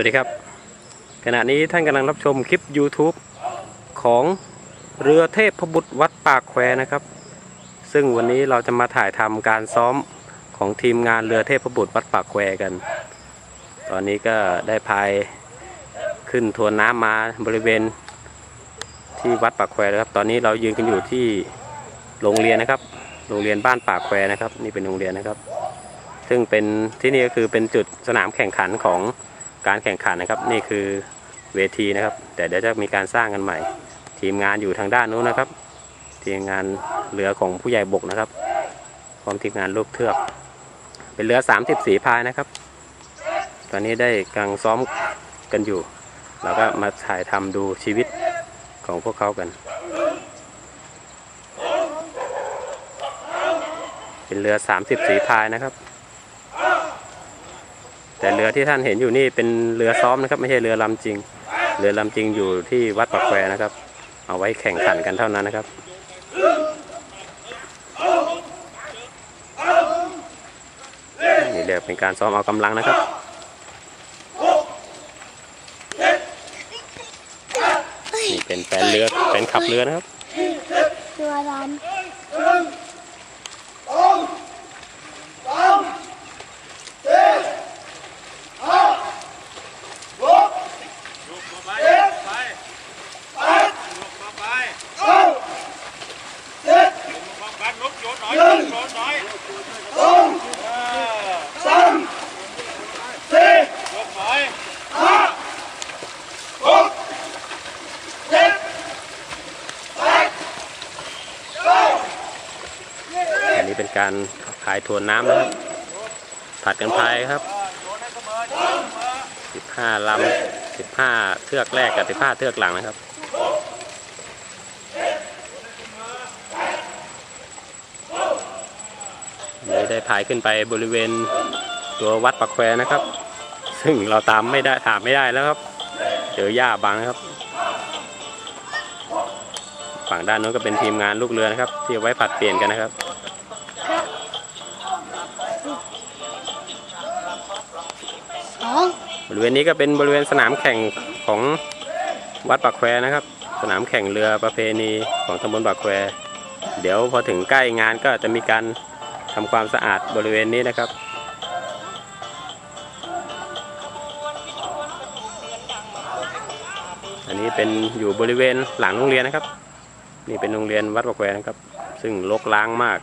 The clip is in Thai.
วัสดีครับ ขณะนี้ท่านกำลังรับชมคลิป YouTube ของเรือเทพบุตรวัดปากแควนะครับ ซึ่งวันนี้เราจะมาถ่ายทำการซ้อมของทีมงานเรือเทพบุตรวัดปากแควกัน ตอนนี้ก็ได้พายขึ้นทวนน้ำมาบริเวณที่วัดปากแควนะครับ ตอนนี้เรายืนกันอยู่ที่โรงเรียนนะครับ โรงเรียนบ้านปากแควนะครับ นี่เป็นโรงเรียนนะครับ ซึ่งเป็นที่นี่ก็คือเป็นจุดสนามแข่งขันของ การแข่งขันนะครับ นี่คือเวทีนะครับ แต่เดี๋ยวจะมีการสร้างกันใหม่ ทีมงานอยู่ทางด้านนู้นนะครับ ทีมงานเรือของผู้ใหญ่บกนะครับพร้อมทีมงานลูกเทือก เป็นเรือ 30 สีพายนะครับ ตอนนี้ได้กำลังซ้อมกันอยู่เราก็มาถ่ายทำดูชีวิตของพวกเขากัน เป็นเรือ 30 สีพายนะครับ แต่เรือที่ท่านเห็นอยู่นี่เป็นเรือซ้อมนะครับ ไม่ใช่เรือลำจริง เรือลำจริงอยู่ที่วัดปักแควนะครับ เอาไว้แข่งขันกันเท่านั้นนะครับนี่เรียกเป็นการซ้อมเอากำลังนะครับนี่เป็นแฟนเรือเป็นขับเรือนะครับตัวร้อน ยกมาไปยกไปยกมาไปยก มาบัดนกโยนหน่อยโยนหน่อยเออยกหน่อยอันนี้เป็นการพายทวนน้ำนะครับผัดกันพายครับโยนให้เสมอโยนให้เสมอ15ลำ15 เทือกแรกกับ15เทือกหลังนะครับ ได้พายขึ้นไปบริเวณตัววัดปักแควนะครับ ซึ่งเราตามไม่ได้ถามไม่ได้แล้วครับ เจอหญ้าบังนะครับ ฝั่งด้านโน้นก็เป็นทีมงานลูกเรือนะครับ ที่เอาไว้ผัดเปลี่ยนกันนะครับบริเวณนี้ก็เป็นบริเวณสนามแข่งของวัดปากแควนะครับ สนามแข่งเรือประเพณีของตำบลปากแควเดี๋ยวพอถึงใกล้งานก็จะมีการ ทำความสะอาดบริเวณนี้นะครับอันนี้เป็นอยู่บริเวณหลังโรงเรียนนะครับ นี่เป็นโรงเรียนวัดประแควนะครับ ซึ่งรกล้างมาก